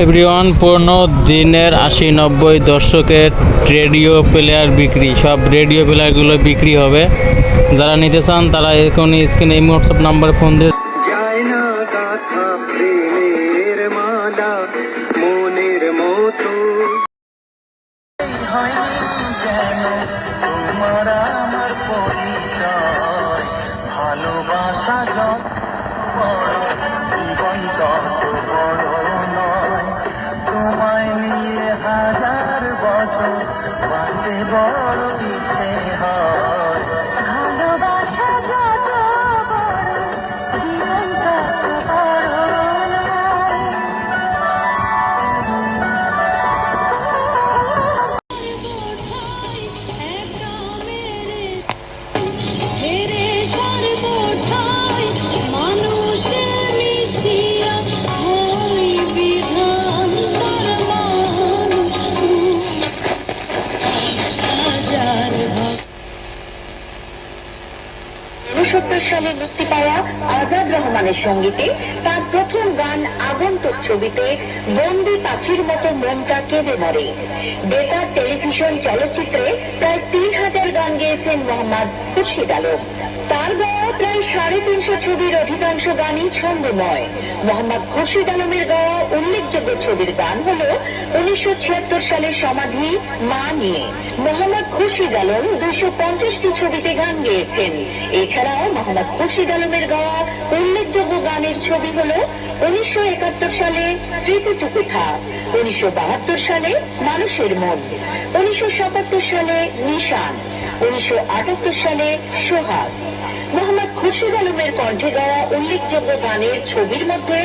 Everyone, পুরনো দিনের আশি নব্বই দশকের রেডিও প্লেয়ার বিক্রি। সব রেডিও প্লেয়ারগুলো বিক্রি হবে। যারা নিতে চান, তারা এখনই স্ক্রিনে এই হোয়াটসঅ্যাপ নাম্বারে ফোন দিয়ে যায় না উনসত্তর সালে মুক্তি পাওয়া আজাদ রহমানের সঙ্গীতে তার প্রথম গান আগন্তুক ছবিতে বন্দি পাখির মতো মনটা কেঁদে মরে। বেতার টেলিভিশন চলচ্চিত্রে প্রায় তিন হাজার গান গেয়েছেন মোহাম্মদ খুরশিদ আলম। তার গাওয়া প্রায় সাড়ে তিনশো ছবির অধিকাংশ গানই ছন্দময়। মোহাম্মদ খুরশিদ আলমের গাওয়া উল্লেখযোগ্য ছবির গান হল উনিশশো সালের সমাধি, মা নিয়ে। মোহাম্মদ খুরশিদ আলম দুশো পঞ্চাশটি ছবিতে গান গেয়েছেন। এছাড়াও মোহাম্মদ খুরশিদ আলমের গাওয়া উল্লেখযোগ্য গানের ছবি হল উনিশশো একাত্তর সালে তৃতীটুকু থা উনিশশো সালে মানুষের মন, উনিশশো সাতাত্তর সালে নিশান, উনিশশো আটাত্তর সালে সোহাগ। মোহাম্মদ খুরশিদ আলমের কণ্ঠে গাওয়া উল্লেখযোগ্য গানের ছবির মধ্যে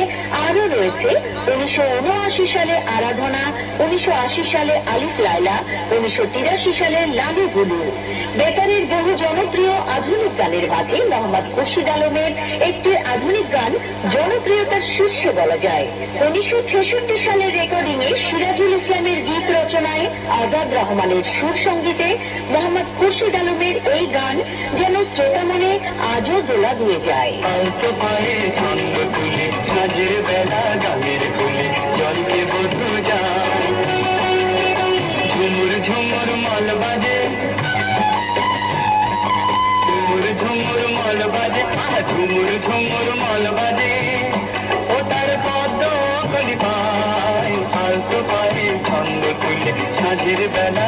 আরও রয়েছে উনিশশো উনআশি সালে আরাধনা, উনিশশো আশি সালে আলিফ লাইলা উনিশশো তিরাশি সালে লালু গুলু বেতারের বহু জনপ্রিয় আধুনিক গানের মাঝে মোহাম্মদ খুরশিদ আলমের একটি আধুনিক গান জনপ্রিয়তার শীর্ষে বলা যায়। উনিশশো ছেষট্টি সালের রেকর্ডিং এ সিরাজুল ইসলামের গীত রচনায় আজাদ রহমানের সুর সঙ্গীতে মোহাম্মদ খুরশিদ আলমের এই সাজো দোলা দিয়ে যায়। পাইতে পায়ে ছন্দ সাজের বেলা গানের জলকে বধু যায়। ঝুমুর ঝুমুর মাল বাজে। ঝুমুর ঝুমুর মাল বাজে ঝুমুর ঝুমুর মাল বাজে। ও তার কলি পায় পায়ে ছন্দ তুলে, সাজের বেলা